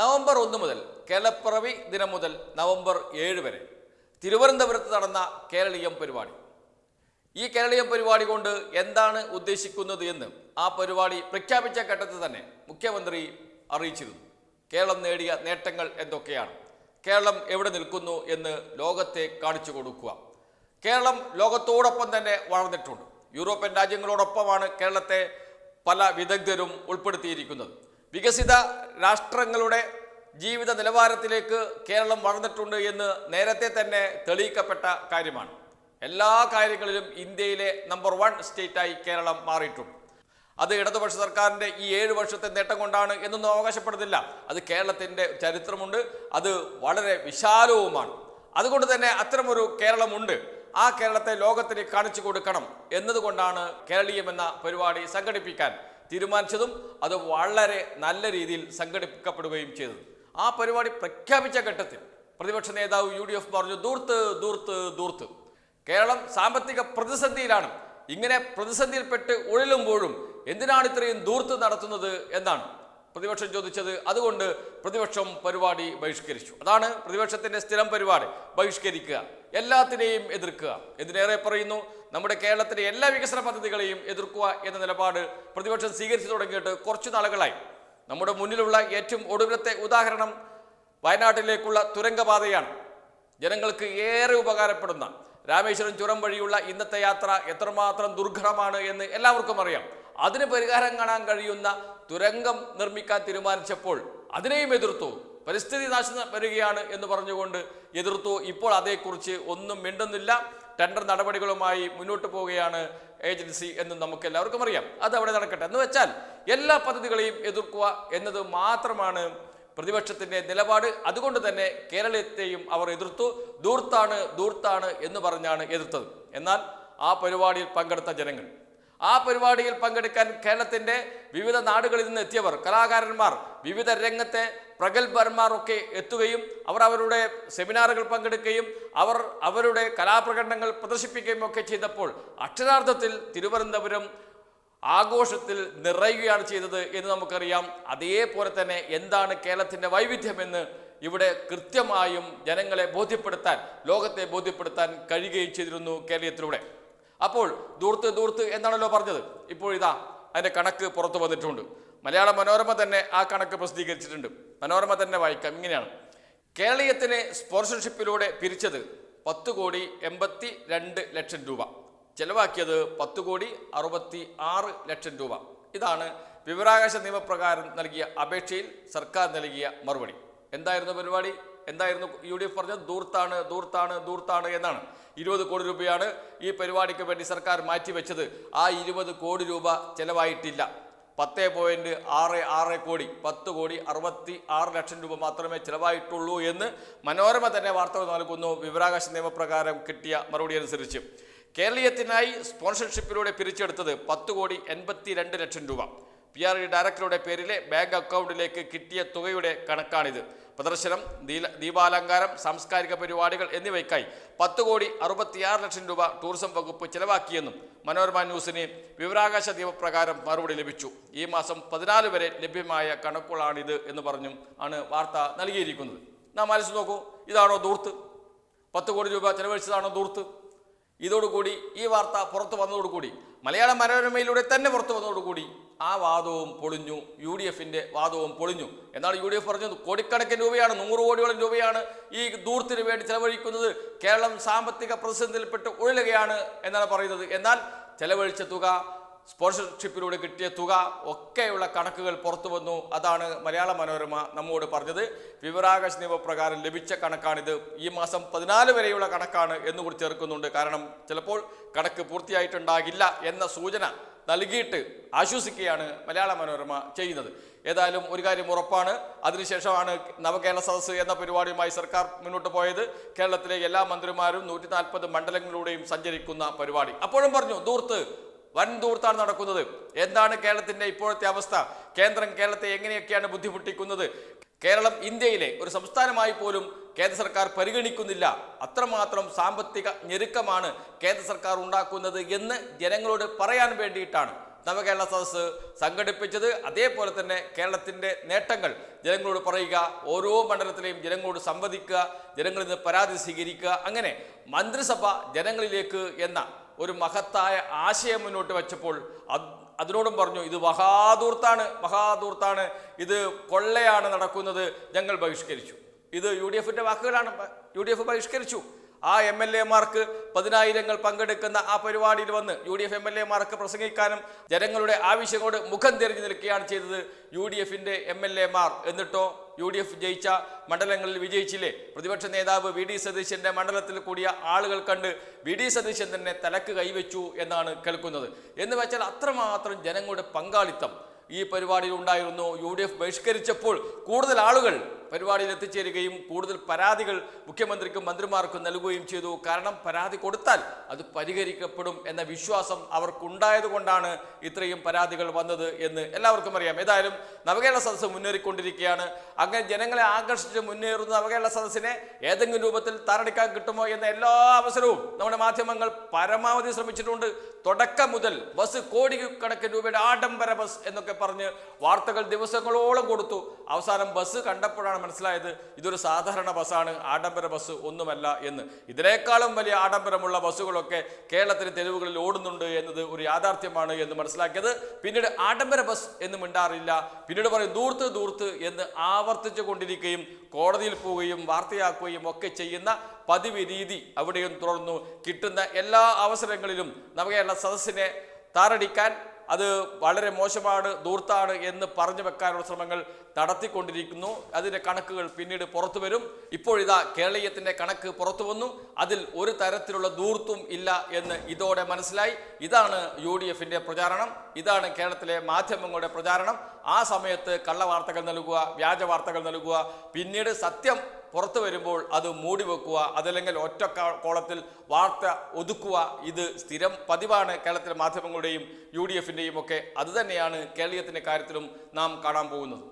November ഒന്ന് മുതൽ കേരളപ്പിറവി ദിനം മുതൽ നവംബർ ഏഴ് വരെ തിരുവനന്തപുരത്ത് നടന്ന കേരളീയം പരിപാടി. ഈ കേരളീയം പരിപാടി കൊണ്ട് എന്താണ് ഉദ്ദേശിക്കുന്നത് എന്ന് ആ പരിപാടി പ്രഖ്യാപിച്ച ഘട്ടത്തിൽ തന്നെ മുഖ്യമന്ത്രി അറിയിച്ചിരുന്നു. കേരളം നേടിയ നേട്ടങ്ങൾ എന്തൊക്കെയാണ്? കേരളം എവിടെ നിൽക്കുന്നു എന്ന് ലോകത്തെ കാണിച്ചു കൊടുക്കുക. കേരളം ലോകത്തോടൊപ്പം തന്നെ വളർന്നിട്ടുണ്ട്. യൂറോപ്യൻ രാജ്യങ്ങളോടൊപ്പമാണ് കേരളത്തെ പല വിദഗ്ധരും ഉൾപ്പെടുത്തിയിരിക്കുന്നത്. വികസിത രാഷ്ട്രങ്ങളുടെ ജീവിത നിലവാരത്തിലേക്ക് കേരളം വളർന്നിട്ടുണ്ട് എന്ന് നേരത്തെ തന്നെ തെളിയിക്കപ്പെട്ട കാര്യമാണ്. എല്ലാ കാര്യങ്ങളിലും ഇന്ത്യയിലെ നമ്പർ വൺ സ്റ്റേറ്റായി കേരളം മാറിയിട്ടുണ്ട്. അത് ഇടതുപക്ഷ സർക്കാരിന്റെ ഈ ഏഴ് വർഷത്തെ നേട്ടം കൊണ്ടാണ് എന്നൊന്നും അവകാശപ്പെടുന്നില്ല. അത് കേരളത്തിന്റെ ചരിത്രമുണ്ട്. അത് വളരെ വിശാലവുമാണ്. അതുകൊണ്ട് തന്നെ അത്തരമൊരു കേരളമുണ്ട്. ആ കേരളത്തെ ലോകത്തിന് കാണിച്ചു കൊടുക്കണം എന്നതുകൊണ്ടാണ് കേരളീയം എന്ന പരിപാടി സംഘടിപ്പിക്കാൻ തീരുമാനിച്ചതും അത് വളരെ നല്ല രീതിയിൽ സംഘടിപ്പിക്കപ്പെടുകയും ചെയ്തത് ആ പരിപാടി പ്രഖ്യാപിച്ച ഘട്ടത്തിൽ പ്രതിപക്ഷ നേതാവ് യു ഡി എഫ് പറഞ്ഞു ദൂർത്ത് ദൂർത്ത് ദൂർത്ത്. കേരളം സാമ്പത്തിക പ്രതിസന്ധിയിലാണ്. ഇങ്ങനെ പ്രതിസന്ധിയിൽപ്പെട്ട് ഉഴലുമ്പോഴും എന്തിനാണ് ഇത്രയും ദൂർത്ത് നടത്തുന്നത് എന്നാണ്. പ്രതിപക്ഷം ചോദിച്ചത് അതുകൊണ്ട് പ്രതിപക്ഷം പരിപാടി ബഹിഷ്കരിച്ചു. അതാണ് പ്രതിപക്ഷത്തിന്റെ സ്ഥിരം പരിപാടി ബഹിഷ്കരിക്കുക. എല്ലാത്തിനെയും എതിർക്കുക. എന്തിനേറെ പറയുന്നു നമ്മുടെ കേരളത്തിലെ എല്ലാ വികസന പദ്ധതികളെയും എതിർക്കുക എന്ന നിലപാട് പ്രതിപക്ഷം സ്വീകരിച്ചു തുടങ്ങിയിട്ട് കുറച്ചു നാളുകളായി. നമ്മുടെ മുന്നിലുള്ള ഏറ്റവും ഒടുവിലത്തെ ഉദാഹരണം വയനാട്ടിലേക്കുള്ള തുരങ്കപാതയാണ്. ജനങ്ങൾക്ക് ഏറെ ഉപകാരപ്പെടുന്ന രാമേശ്വരം ചുരം വഴിയുള്ള ഇന്നത്തെ യാത്ര എത്രമാത്രം ദുർഘടമാണ് എന്ന് എല്ലാവർക്കും അറിയാം. അതിന് പരിഹാരം കാണാൻ കഴിയുന്ന തുരങ്കം നിർമ്മിക്കാൻ തീരുമാനിച്ചപ്പോൾ അതിനെയും എതിർത്തു. പരിസ്ഥിതി നാശം വരികയാണ് എന്ന് പറഞ്ഞുകൊണ്ട് എതിർത്തു. ഇപ്പോൾ അതേക്കുറിച്ച് ഒന്നും മിണ്ടുന്നില്ല. ടെൻഡർ നടപടികളുമായി മുന്നോട്ട് പോവുകയാണ് ഏജൻസി എന്ന് നമുക്ക് എല്ലാവർക്കും അറിയാം. അത് അവിടെ നടക്കട്ടെ. എന്ന് വെച്ചാൽ എല്ലാ പദ്ധതികളെയും എതിർക്കുക എന്നത് മാത്രമാണ് പ്രതിപക്ഷത്തിന്റെ നിലപാട്. അതുകൊണ്ട് തന്നെ കേരളത്തെയും അവർ എതിർത്തു. ദൂർത്താണ് ദൂർത്താണ് എന്ന് പറഞ്ഞാണ് എതിർത്തത്. എന്നാൽ ആ പരിപാടിയിൽ പങ്കെടുത്ത ജനങ്ങൾ ആ പരിപാടിയിൽ പങ്കെടുക്കാൻ കേരളത്തിന്റെ വിവിധ നാടുകളിൽ നിന്ന് എത്തിയവർ കലാകാരന്മാർ വിവിധ രംഗത്തെ പ്രഗത്ഭന്മാർ ഒക്കെ എത്തുകയും അവർ അവരുടെ സെമിനാറുകൾ പങ്കെടുക്കുകയും അവർ അവരുടെ കലാപ്രകടനങ്ങൾ പ്രദർശിപ്പിക്കുകയും ഒക്കെ ചെയ്തപ്പോൾ അക്ഷരാർത്ഥത്തിൽ തിരുവനന്തപുരം ആഘോഷത്തിൽ നിറയുകയാണ് ചെയ്തത് എന്ന് നമുക്കറിയാം. അതേപോലെ തന്നെ എന്താണ് കേരളത്തിന്റെ വൈവിധ്യമെന്ന് ഇവിടെ കൃത്യമായും ജനങ്ങളെ ബോധ്യപ്പെടുത്താൻ ലോകത്തെ ബോധ്യപ്പെടുത്താൻ കഴിയുകയും ചെയ്തിരുന്നു കേരളത്തിലൂടെ അപ്പോൾ ദൂർത്ത് ദൂർത്ത് എന്നാണല്ലോ പറഞ്ഞത്. ഇപ്പോൾ ഇതാ അതിന്റെ കണക്ക് പുറത്തു വന്നിട്ടുണ്ട്. മലയാള മനോരമ തന്നെ ആ കണക്ക് പ്രസിദ്ധീകരിച്ചിട്ടുണ്ട്. മനോരമ തന്നെ വായിക്കാം. ഇങ്ങനെയാണ്. കേരളീയത്തിന് സ്പോൺസർഷിപ്പിലൂടെ പിരിച്ചത് പത്ത് കോടി എൺപത്തി രണ്ട് ലക്ഷം രൂപ. ചെലവാക്കിയത് പത്ത് കോടി അറുപത്തി ആറ് ലക്ഷം രൂപ. ഇതാണ് വിവരാകാശ നിയമപ്രകാരം നൽകിയ അപേക്ഷയിൽ സർക്കാർ നൽകിയ മറുപടി. എന്തായിരുന്നു പരിപാടി? എന്തായിരുന്നു? യു ഡി എഫ് പറഞ്ഞത് ദൂർത്താണ് ദൂർത്താണ് ദൂർത്താണ് എന്നാണ്. ഇരുപത് കോടി രൂപയാണ് ഈ പരിപാടിക്ക് വേണ്ടി സർക്കാർ മാറ്റിവെച്ചത്. ആ ഇരുപത് കോടി രൂപ ചെലവായിട്ടില്ല. പത്ത് പോയിന്റ് ആറ് ആറ് കോടി പത്ത് കോടി അറുപത്തി ആറ് ലക്ഷം രൂപ മാത്രമേ ചിലവായിട്ടുള്ളൂ എന്ന് മനോരമ തന്നെ വാർത്തകൾ നൽകുന്നു. വിവരാകാശ നിയമപ്രകാരം കിട്ടിയ മറുപടി അനുസരിച്ച്. കേരളീയത്തിനായി സ്പോൺസർഷിപ്പിലൂടെ പിരിച്ചെടുത്തത് പത്ത് കോടി എൺപത്തി രണ്ട് ലക്ഷം രൂപ. പി ആർ ഡയറക്ടറുടെ പേരിലെ ബാങ്ക് അക്കൗണ്ടിലേക്ക് കിട്ടിയ തുകയുടെ കണക്കാണിത്. പ്രദർശനം ദീപാലങ്കാരം സാംസ്കാരിക പരിപാടികൾ എന്നിവയ്ക്കായി പത്ത് കോടി അറുപത്തിയാറ് ലക്ഷം രൂപ ടൂറിസം വകുപ്പ് ചെലവാക്കിയെന്നും മനോരമ ന്യൂസിന് വിവരാകാശ നിയമപ്രകാരം മറുപടി ലഭിച്ചു. ഈ മാസം പതിനാല് വരെ ലഭ്യമായ കണക്കുകളാണിത് എന്ന് പറഞ്ഞും ആണ് വാർത്ത നൽകിയിരിക്കുന്നത്. നാം ആലോചിച്ച് നോക്കൂ ഇതാണോ ദൂർത്ത് പത്ത് കോടി രൂപ ചെലവഴിച്ചതാണോ ദൂർത്ത് ഇതോടുകൂടി ഈ വാർത്ത പുറത്തു വന്നതോടുകൂടി മലയാള മനോരമയിലൂടെ തന്നെ പുറത്തു വന്നതോടുകൂടി ആ വാദവും പൊളിഞ്ഞു യു ഡി എഫിന്റെ വാദവും പൊളിഞ്ഞു. എന്നാണ് യു ഡി എഫ് പറഞ്ഞത്. കോടിക്കണക്കിന് രൂപയാണ് നൂറ് കോടിയോളം രൂപയാണ് ഈ ദൂരത്തിന് വേണ്ടി ചെലവഴിക്കുന്നത്. കേരളം സാമ്പത്തിക പ്രതിസന്ധിയിൽപ്പെട്ട് ഒഴിലുകയാണ് എന്നാണ് പറയുന്നത്. എന്നാൽ ചെലവഴിച്ച തുക സ്പോൺസർഷിപ്പിലൂടെ കിട്ടിയ തുക ഒക്കെയുള്ള കണക്കുകൾ പുറത്തു വന്നു. അതാണ് മലയാള മനോരമ നമ്മോട് പറഞ്ഞത്. വിവരാകാശ നിയമപ്രകാരം ലഭിച്ച കണക്കാണിത്. ഈ മാസം പതിനാല് വരെയുള്ള കണക്കാണ് എന്നുകൂടി ചേർക്കുന്നുണ്ട്. കാരണം ചിലപ്പോൾ കണക്ക് പൂർത്തിയായിട്ടുണ്ടാകില്ല എന്ന സൂചന നൽകിയിട്ട് ആശ്വസിക്കുകയാണ് മലയാള മനോരമ ചെയ്യുന്നത്. ഏതായാലും ഒരു കാര്യം ഉറപ്പാണ്. അതിനുശേഷമാണ് നവകേരള സദസ്സ് എന്ന പരിപാടിയുമായി സർക്കാർ മുന്നോട്ട് പോയത്. കേരളത്തിലെ എല്ലാ മന്ത്രിമാരും നൂറ്റി നാൽപ്പത് മണ്ഡലങ്ങളിലൂടെയും സഞ്ചരിക്കുന്ന പരിപാടി. അപ്പോഴും പറഞ്ഞു ദൂർത്ത് വൻ ദൂർത്താണ് നടക്കുന്നത്. എന്താണ് കേരളത്തിന്റെ ഇപ്പോഴത്തെ അവസ്ഥ? കേന്ദ്രം കേരളത്തെ എങ്ങനെയൊക്കെയാണ് ബുദ്ധിമുട്ടിക്കുന്നത്? കേരളം ഇന്ത്യയിലെ ഒരു സംസ്ഥാനമായി പോലും കേന്ദ്ര സർക്കാർ പരിഗണിക്കുന്നില്ല. അത്രമാത്രം സാമ്പത്തിക ഞെരുക്കമാണ് കേന്ദ്ര സർക്കാർ ഉണ്ടാക്കുന്നത് എന്ന് ജനങ്ങളോട് പറയാൻ വേണ്ടിയിട്ടാണ് നവകേരള സദസ്സ് സംഘടിപ്പിച്ചത്. അതേപോലെ തന്നെ കേരളത്തിന്റെ നേട്ടങ്ങൾ ജനങ്ങളോട് പറയുക ഓരോ മണ്ഡലത്തിലെയും ജനങ്ങളോട് സംവദിക്കുക ജനങ്ങളിൽ നിന്ന് പരാതി സ്വീകരിക്കുക അങ്ങനെ മന്ത്രിസഭ ജനങ്ങളിലേക്ക് എന്ന ഒരു മഹത്തായ ആശയം മുന്നോട്ട് വെച്ചപ്പോൾ അത് അതിനോടും പറഞ്ഞു ഇത് മഹാദൂർത്താണ് മഹാദൂർത്താണ് ഇത് കൊള്ളയാണ് നടക്കുന്നത്. ഞങ്ങൾ ബഹിഷ്കരിച്ചു. ഇത് യു ഡി എഫിന്റെ വാക്കുകളാണ് യു ഡി എഫ് ബഹിഷ്കരിച്ചു. ആ എം എൽ എമാർക്ക് പതിനായിരങ്ങൾ പങ്കെടുക്കുന്ന ആ പരിപാടിയിൽ വന്ന് U D F M L എമാർക്ക് പ്രസംഗിക്കാനും ജനങ്ങളുടെ ആവശ്യങ്ങളോട് മുഖം തിരിഞ്ഞു നിൽക്കുകയാണ് ചെയ്തത് യു ഡി എഫിന്റെ എം എൽ എമാർ എന്നിട്ടോ യു ഡി എഫ് ജയിച്ച മണ്ഡലങ്ങളിൽ വിജയിച്ചില്ലേ? പ്രതിപക്ഷ നേതാവ് വി ഡി സതീശന്റെ മണ്ഡലത്തിൽ കൂടിയ ആളുകൾ കണ്ട് വി ഡി സതീശൻ തന്നെ തലക്ക് കൈവച്ചു എന്നാണ് കേൾക്കുന്നത്. എന്ന് വെച്ചാൽ അത്രമാത്രം ജനങ്ങളുടെ പങ്കാളിത്തം ഈ പരിപാടിയിൽ ഉണ്ടായിരുന്നു. യു ഡി എഫ് ബഹിഷ്കരിച്ചപ്പോൾ കൂടുതൽ ആളുകൾ പരിപാടിയിൽ എത്തിച്ചേരുകയും കൂടുതൽ പരാതികൾ മുഖ്യമന്ത്രിക്കും മന്ത്രിമാർക്കും നൽകുകയും ചെയ്തു. കാരണം പരാതി കൊടുത്താൽ അത് പരിഹരിക്കപ്പെടും എന്ന വിശ്വാസം അവർക്കുണ്ടായതുകൊണ്ടാണ് ഇത്രയും പരാതികൾ വന്നത് എന്ന് എല്ലാവർക്കും അറിയാം. ഏതായാലും നവകേരള സദസ്സ് മുന്നേറിക്കൊണ്ടിരിക്കുകയാണ്. അങ്ങനെ ജനങ്ങളെ ആകർഷിച്ച് മുന്നേറുന്ന നവകേരള സദസ്സിനെ ഏതെങ്കിലും രൂപത്തിൽ താറടിക്കാൻ കിട്ടുമോ എന്ന എല്ലാ അവസരവും നമ്മുടെ മാധ്യമങ്ങൾ പരമാവധി ശ്രമിച്ചിട്ടുണ്ട്. തുടക്കം മുതൽ ബസ് കോടിക്കണക്കിന് രൂപയുടെ ആഡംബര ബസ് എന്നൊക്കെ പറഞ്ഞ് വാർത്തകൾ ദിവസങ്ങളോളം കൊടുത്തു. അവസാനം ബസ് കണ്ടപ്പോഴാണ് മനസ്സിലായത് ഇതൊരു സാധാരണ ബസ്സാണ് ആഡംബര ബസ് ഒന്നുമല്ല എന്ന്. ഇതിനേക്കാളും വലിയ ആഡംബരമുള്ള ബസ്സുകളൊക്കെ കേരളത്തിലെ തെരുവുകളിൽ ഓടുന്നുണ്ട് എന്നത് ഒരു യാഥാർത്ഥ്യമാണ് എന്ന് മനസ്സിലാക്കിയത്. പിന്നീട് ആഡംബര ബസ് എന്ന് മിണ്ടാറില്ല. പിന്നീട് പറയും ദൂർത്ത് ദൂർത്ത് എന്ന് ആവർത്തിച്ചു കൊണ്ടിരിക്കുകയും കോടതിയിൽ പോവുകയും വാർത്തയാക്കുകയും ഒക്കെ ചെയ്യുന്ന പതിവ് രീതി അവിടെയും തുടർന്നു. കിട്ടുന്ന എല്ലാ അവസരങ്ങളിലും നവകേരള സദസ്സിനെ താറടിക്കാൻ അത് വളരെ മോശമാണ് ദൂർത്താണ് എന്ന് പറഞ്ഞു വെക്കാനുള്ള ശ്രമങ്ങൾ നടത്തിക്കൊണ്ടിരിക്കുന്നു. അതിന്റെ കണക്കുകൾ പിന്നീട് പുറത്തു വരും. ഇപ്പോഴിതാ കേരളീയത്തിന്റെ കണക്ക് പുറത്തു വന്നു. അതിൽ ഒരു തരത്തിലുള്ള ദൂർത്തും ഇല്ല എന്ന് ഇതോടെ മനസ്സിലായി. ഇതാണ് യു ഡി എഫിന്റെ പ്രചാരണം. ഇതാണ് കേരളത്തിലെ മാധ്യമങ്ങളുടെ പ്രചാരണം. ആ സമയത്ത് കള്ളവാർത്തകൾ നൽകുക വ്യാജ വാർത്തകൾ നൽകുക. പിന്നീട് സത്യം പുറത്തു വരുമ്പോൾ അത് മൂടി വെക്കുക അതല്ലെങ്കിൽ ഒറ്റ കോളത്തിൽ വാർത്ത ഒതുക്കുക ഇത് സ്ഥിരം പതിവാണ് കേരളത്തിലെ മാധ്യമങ്ങളുടെയും യു ഡി എഫിന്റെയും ഒക്കെ. അതുതന്നെയാണ് കേരളീയത്തിന്റെ കാര്യത്തിലും നാം കാണാൻ പോകുന്നത്.